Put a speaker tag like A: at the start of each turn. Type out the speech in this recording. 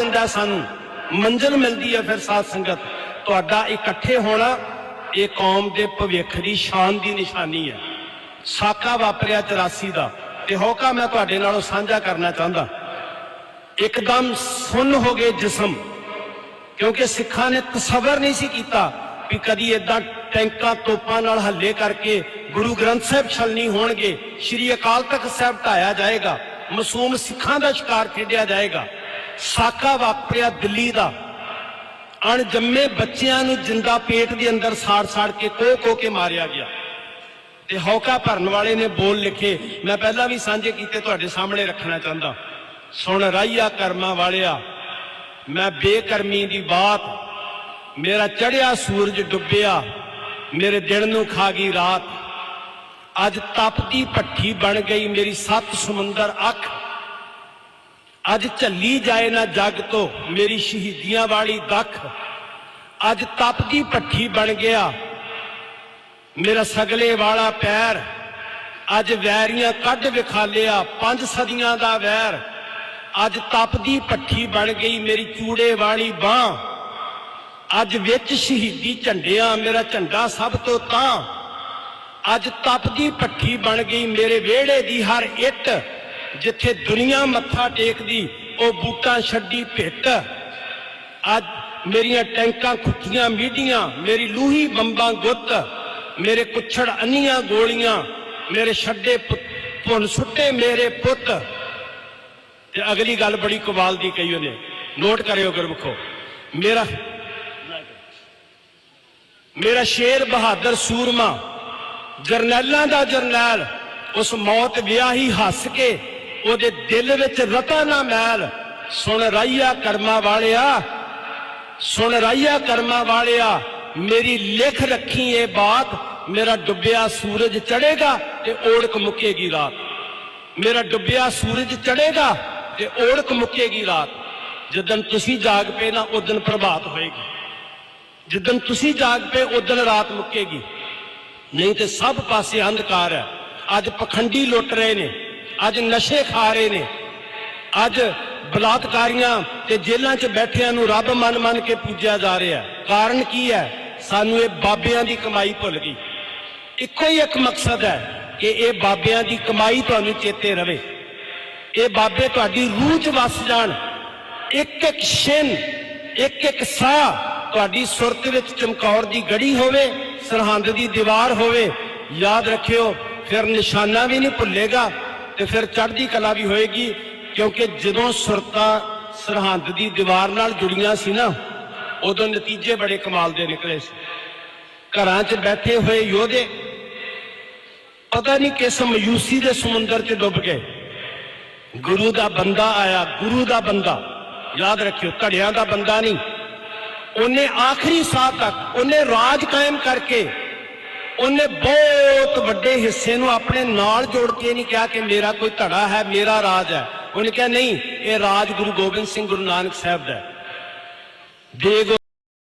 A: ਦਿੰਦਾ ਸਾਨੂੰ। ਮੰਜ਼ਿਲ ਮਿਲਦੀ ਹੈ ਫਿਰ ਸਾਧ ਸੰਗਤ। ਤੁਹਾਡਾ ਇਕੱਠੇ ਹੋਣਾ, ਇਹ ਕੌਮ ਦੇ ਭਵਿੱਖ ਦੀ ਸ਼ਾਨ ਦੀ ਨਿਸ਼ਾਨੀ ਹੈ। ਸਾਕਾ ਵਾਪਰਿਆ 84 ਦਾ। ਤੇ ਹੋਕਾ ਮੈਂ ਤੁਹਾਡੇ ਨਾਲੋਂ ਸਾਂਝਾ ਕਰਨਾ ਚਾਹੁੰਦਾ। ਇੱਕਦਮ ਸੁੰਨ ਹੋ ਗਏ ਜਿਸਮ। ਕਿਉਂਕਿ ਸਿੱਖਾਂ ਨੇ ਤਸਵਰ ਨਹੀਂ ਸੀ ਕੀਤਾ ਵੀ ਕਦੀ ਇਦਾਂ ਟੈਂਕਾਂ ਤੋਪਾਂ ਨਾਲ ਹੱਲੇ ਕਰਕੇ ਗੁਰੂ ਗ੍ਰੰਥ ਸਾਹਿਬ ਛਲਣੀ ਹੋਣਗੇ, ਸ਼੍ਰੀ ਅਕਾਲ ਤਖਤ ਸਾਹਿਬ ਢਾਇਆ ਜਾਏਗਾ, ਮਾਸੂਮ ਸਿੱਖਾਂ ਦਾ ਸ਼ਿਕਾਰ ਖੇਡਿਆ ਜਾਏਗਾ। ਸਾਕਾ ਵਾਪਰਿਆ ਦਿੱਲੀ ਦਾ। ਅਣਜੰਮੇ ਬੱਚਿਆਂ ਨੂੰ ਜਿੰਦਾ ਪੇਟ ਦੇ ਅੰਦਰ ਸਾੜ-ਸਾੜ ਕੇ ਕੋਹ-ਕੋਹ ਕੇ ਮਾਰਿਆ ਗਿਆ। ਤੇ ਹੌਕਾ ਭਰਨ ਵਾਲੇ ਨੇ ਬੋਲ ਲਿਖੇ, ਮੈਂ ਪਹਿਲਾਂ ਵੀ ਸਾਂਝੇ ਕੀਤੇ, ਤੁਹਾਡੇ ਸਾਹਮਣੇ ਰੱਖਣਾ ਚਾਹੁੰਦਾ। ਸੁਣ ਰਾਈਆ ਕਰਮਾਂ ਵਾਲਿਆ, ਮੈਂ ਬੇਕਰਮੀ ਦੀ ਬਾਤ, ਮੇਰਾ ਚੜਿਆ ਸੂਰਜ ਡੁੱਬਿਆ, ਮੇਰੇ ਦਿਨ ਨੂੰ ਖਾ ਗਈ ਰਾਤ। ਅੱਜ ਤਪਦੀ ਭੱਠੀ ਬਣ ਗਈ, ਮੇਰੀ ਸੱਤ ਸਮੁੰਦਰ ਅੱਖ। ਅੱਜ ਝੱਲੀ ਜਾਏ ਨਾ ਜੱਗ ਤੋਂ ਮੇਰੀ ਸ਼ਹੀਦੀਆਂ ਵਾਲੀ ਦੱਖ। ਅੱਜ ਤਪਦੀ ਭੱਠੀ ਬਣ ਗਿਆ ਮੇਰਾ ਸਗਲੇ ਵਾਲਾ ਪੈਰ। ਅੱਜ ਵੈਰੀਆਂ ਕੱਢ ਵਿਖਾਲਿਆ ਪੰਜ ਸਦੀਆਂ ਦਾ ਵੈਰ। ਅੱਜ ਤਪਦੀ ਭੱਠੀ ਬਣ ਗਈ ਮੇਰੀ ਚੂੜੇ ਵਾਲੀ ਬਾਹ। ਅੱਜ ਵਿੱਚ ਸ਼ਹੀਦੀ ਝੰਡਿਆਂ ਮੇਰਾ ਝੰਡਾ ਸਭ ਤੋਂ ਤਾਂ। ਅੱਜ ਤਪਦੀ ਭੱਠੀ ਬਣ ਗਈ ਮੇਰੇ ਵਿਹੜੇ ਦੀ ਹਰ ਇੱਟ। ਜਿੱਥੇ ਦੁਨੀਆ ਮੱਥਾ ਟੇਕਦੀ, ਉਹ ਬੂਟਾਂ ਛੱਡੀ ਭਿੱਟ ਅੱਜ ਮੇਰੀਆਂ ਟੈਂਕਾਂ ਖੁੱਟੀਆਂ ਮੀਡੀਆਂ, ਮੇਰੀ ਲੂਹੀ ਬੰਬਾਂ ਗੁੱਤ, ਮੇਰੇ ਕੁੱਛੜ ਅੰਨੀਆਂ ਗੋਲੀਆਂ, ਮੇਰੇ ਛੱਡੇ ਪੁ- ਭੁੰਨ ਸੁੱਟੇ ਮੇਰੇ ਪੁੱਤ। ਤੇ ਅਗਲੀ ਗੱਲ ਬੜੀ ਕਮਾਲ ਦੀ ਕਹੀ ਉਹਨੇ। ਨੋਟ ਕਰਿਓ ਗੁਰਮਖੋ, ਮੇਰਾ ਮੇਰਾ ਸ਼ੇਰ ਬਹਾਦਰ ਸੂਰਮਾ, ਜਰਨੈਲਾਂ ਦਾ ਜਰਨੈਲ, ਉਸ ਮੌਤ ਵਿਆਹੀ ਹੱਸ ਕੇ ਉਹਦੇ ਦਿਲ ਵਿੱਚ ਰਤਾ ਨਾ ਮੈਲ। ਸੁਣ ਰਾਈਆ ਕਰਮਾ ਵਾਲਿਆ, ਸੁਣ ਰਾਈਆ ਕਰਮਾ ਵਾਲਿਆ, ਮੇਰੀ ਲਿਖ ਰੱਖੀ ਇਹ ਬਾਤ, ਮੇਰਾ ਡੁੱਬਿਆ ਸੂਰਜ ਚੜੇਗਾ ਤੇ ਓੜਕ ਮੁੱਕੇਗੀ ਰਾਤ। ਮੇਰਾ ਡੁੱਬਿਆ ਸੂਰਜ ਚੜੇਗਾ ਤੇ ਓੜਕ ਮੁੱਕੇਗੀ ਰਾਤ। ਜਦੋਂ ਤੁਸੀਂ ਜਾਗ ਪਏ ਨਾ ਉਦੋਂ ਪ੍ਰਭਾਤ ਹੋਏਗੀ। ਜਿੱਦਨ ਤੁਸੀਂ ਜਾਗ ਪਏ ਉਦੋਂ ਰਾਤ ਮੁੱਕੇਗੀ। ਨਹੀਂ ਤੇ ਸਭ ਪਾਸੇ ਅੰਧਕਾਰ ਹੈ। ਅੱਜ ਪਖੰਡੀ ਲੁੱਟ ਰਹੇ ਨੇ। ਅੱਜ ਨਸ਼ੇ ਖਾ ਰਹੇ ਨੇ। ਅੱਜ ਬਲਾਤਕਾਰੀਆਂ ਤੇ ਜੇਲ੍ਹਾਂ 'ਚ ਬੈਠਿਆਂ ਨੂੰ ਰੱਬ ਮੰਨ ਮੰਨ ਕੇ ਪੂਜਿਆ ਜਾ ਰਿਹਾ। ਕਾਰਨ ਕੀ ਹੈ? ਸਾਨੂੰ ਇਹ ਬਾਬਿਆਂ ਦੀ ਕਮਾਈ ਭੁੱਲ ਗਈ। ਇੱਕੋ ਹੀ ਇੱਕ ਮਕਸਦ ਹੈ ਕਿ ਇਹ ਬਾਬਿਆਂ ਦੀ ਕਮਾਈ ਤੁਹਾਨੂੰ ਚੇਤੇ ਰਵੇ। ਇਹ ਬਾਬੇ ਤੁਹਾਡੀ ਰੂਹ 'ਚ ਵਸ ਜਾਣ। ਇੱਕ ਇੱਕ ਛਿਨ, ਇੱਕ ਇੱਕ ਸਾਹ ਤੁਹਾਡੀ ਸੁਰਤ ਵਿੱਚ ਚਮਕੌਰ ਦੀ ਗੜੀ ਹੋਵੇ, ਸਰਹੰਦ ਦੀ ਦੀਵਾਰ ਹੋਵੇ। ਯਾਦ ਰੱਖਿਓ, ਫਿਰ ਨਿਸ਼ਾਨਾ ਵੀ ਨਹੀਂ ਭੁੱਲੇਗਾ। ਤੇ ਫਿਰ ਚੜ੍ਹਦੀ ਕਲਾ ਵੀ ਹੋਏਗੀ, ਕਿਉਂਕਿ ਜਦੋਂ ਸੁਰਤਾਂ ਸਰਹੰਦ ਦੀ ਦੀਵਾਰ ਨਾਲ ਜੁੜੀਆਂ ਸੀ ਨਾ, ਉਦੋਂ ਨਤੀਜੇ ਬੜੇ ਕਮਾਲ ਦੇ ਨਿਕਲੇ ਸੀ। ਘਰਾਂ 'ਚ ਬੈਠੇ ਹੋਏ ਯੋਧੇ, ਪਤਾ ਨਹੀਂ ਕਿਸ ਮਯੂਸੀ ਦੇ ਸਮੁੰਦਰ 'ਚ ਡੁੱਬ ਗਏ। ਗੁਰੂ ਦਾ ਬੰਦਾ ਆਇਆ, ਗੁਰੂ ਦਾ ਬੰਦਾ, ਯਾਦ ਰੱਖਿਓ ਧੜਿਆਂ ਦਾ ਬੰਦਾ ਨਹੀਂ। ਉਹਨੇ ਆਖਰੀ ਸਾਹ ਤੱਕ, ਉਹਨੇ ਰਾਜ ਕਾਇਮ ਕਰਕੇ ਉਹਨੇ ਬਹੁਤ ਵੱਡੇ ਹਿੱਸੇ ਨੂੰ ਆਪਣੇ ਨਾਲ ਜੋੜ ਕੇ ਨਹੀਂ ਕਿਹਾ ਕਿ ਮੇਰਾ ਕੋਈ ਧੜਾ ਹੈ, ਮੇਰਾ ਰਾਜ ਹੈ ਉਹਨੇ ਕਿਹਾ, ਨਹੀਂ, ਇਹ ਰਾਜ ਗੁਰੂ ਗੋਬਿੰਦ ਸਿੰਘ ਗੁਰੂ ਨਾਨਕ ਸਾਹਿਬ ਦਾ ਹੈ।